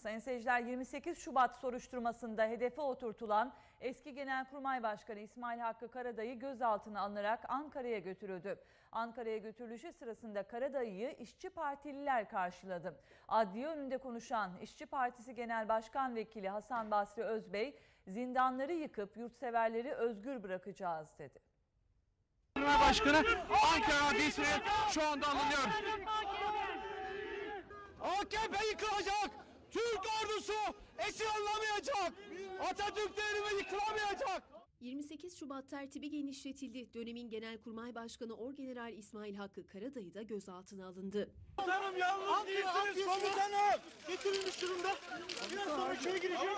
Sayın seyirciler 28 Şubat soruşturmasında hedefe oturtulan eski Genelkurmay Başkanı İsmail Hakkı Karadayı gözaltına alınarak Ankara'ya götürüldü. Ankara'ya götürülüşü sırasında Karadayı'yı işçi partililer karşıladı. Adliye önünde konuşan İşçi Partisi Genel Başkan Vekili Hasan Basri Özbey, zindanları yıkıp yurtseverleri özgür bırakacağız dedi. Genel Başkanı Ankara Adliyesi'ne şu anda alınıyor. AKP yıkılacak. Türk ordusu esir alınamayacak. Atatürk devrimi yıkılamayacak. 28 Şubat tertibi genişletildi. Dönemin Genelkurmay Başkanı Orgeneral İsmail Hakkı Karadayı da gözaltına alındı. Komutanım yalnız değilsiniz komutanım. Getirilmiş durumda. Biraz sonra içeri gireceğim.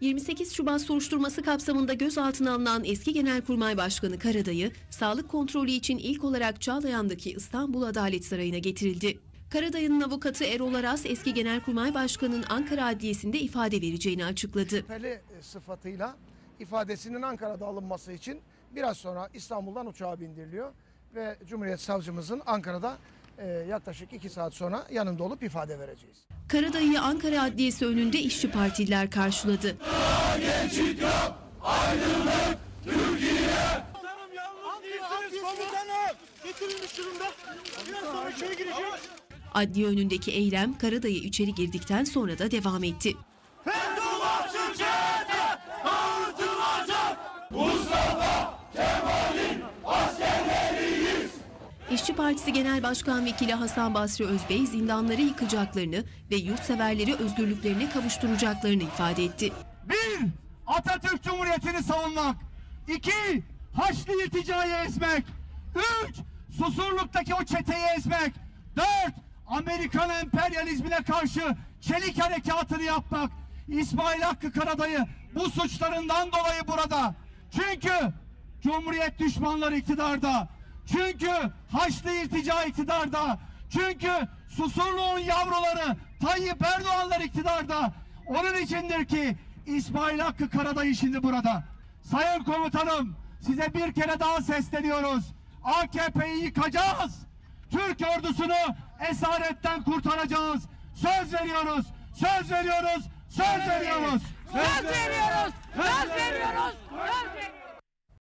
28 Şubat soruşturması kapsamında gözaltına alınan eski Genelkurmay Başkanı Karadayı, sağlık kontrolü için ilk olarak Çağlayan'daki İstanbul Adalet Sarayı'na getirildi. Karadayı'nın avukatı Erol Aras eski Genelkurmay Başkanı'nın Ankara Adliyesi'nde ifade vereceğini açıkladı. şüpheli e, sıfatıyla ifadesinin Ankara'da alınması için biraz sonra İstanbul'dan uçağa bindiriliyor ve Cumhuriyet Savcımızın Ankara'da e, yaklaşık iki saat sonra yanında olup ifade vereceğiz. Karadayı'yı Ankara Adliyesi önünde işçi partililer karşıladı. Komutanım yalnız değilsiniz komutanım. Getirilmiş durumda. Biraz sonra içeri gireceğim. Adliye önündeki eylem Karadayı içeri girdikten sonra da devam etti. İşçi Partisi Genel Başkan Vekili Hasan Basri Özbey zindanları yıkacaklarını ve yurtseverleri özgürlüklerine kavuşturacaklarını ifade etti. Bir, Atatürk Cumhuriyeti'ni savunmak. İki, Haçlı irticayı ezmek. Üç, Susurluk'taki o çeteyi ezmek. Dört, Amerikan emperyalizmine karşı çelik harekatını yapmak. İsmail Hakkı Karadayı bu suçlarından dolayı burada. Çünkü Cumhuriyet düşmanları iktidarda. Çünkü Haçlı irtica iktidarda. Çünkü Susurluğun yavruları Tayyip Erdoğanlar iktidarda. Onun içindir ki İsmail Hakkı Karadayı şimdi burada. Sayın komutanım size bir kere daha sesleniyoruz. AKP'yi yıkacağız. Türk ordusunu esaretten kurtaracağız. Söz veriyoruz. Söz veriyoruz. Söz veriyoruz. Söz veriyoruz. Söz veriyoruz. Söz veriyoruz.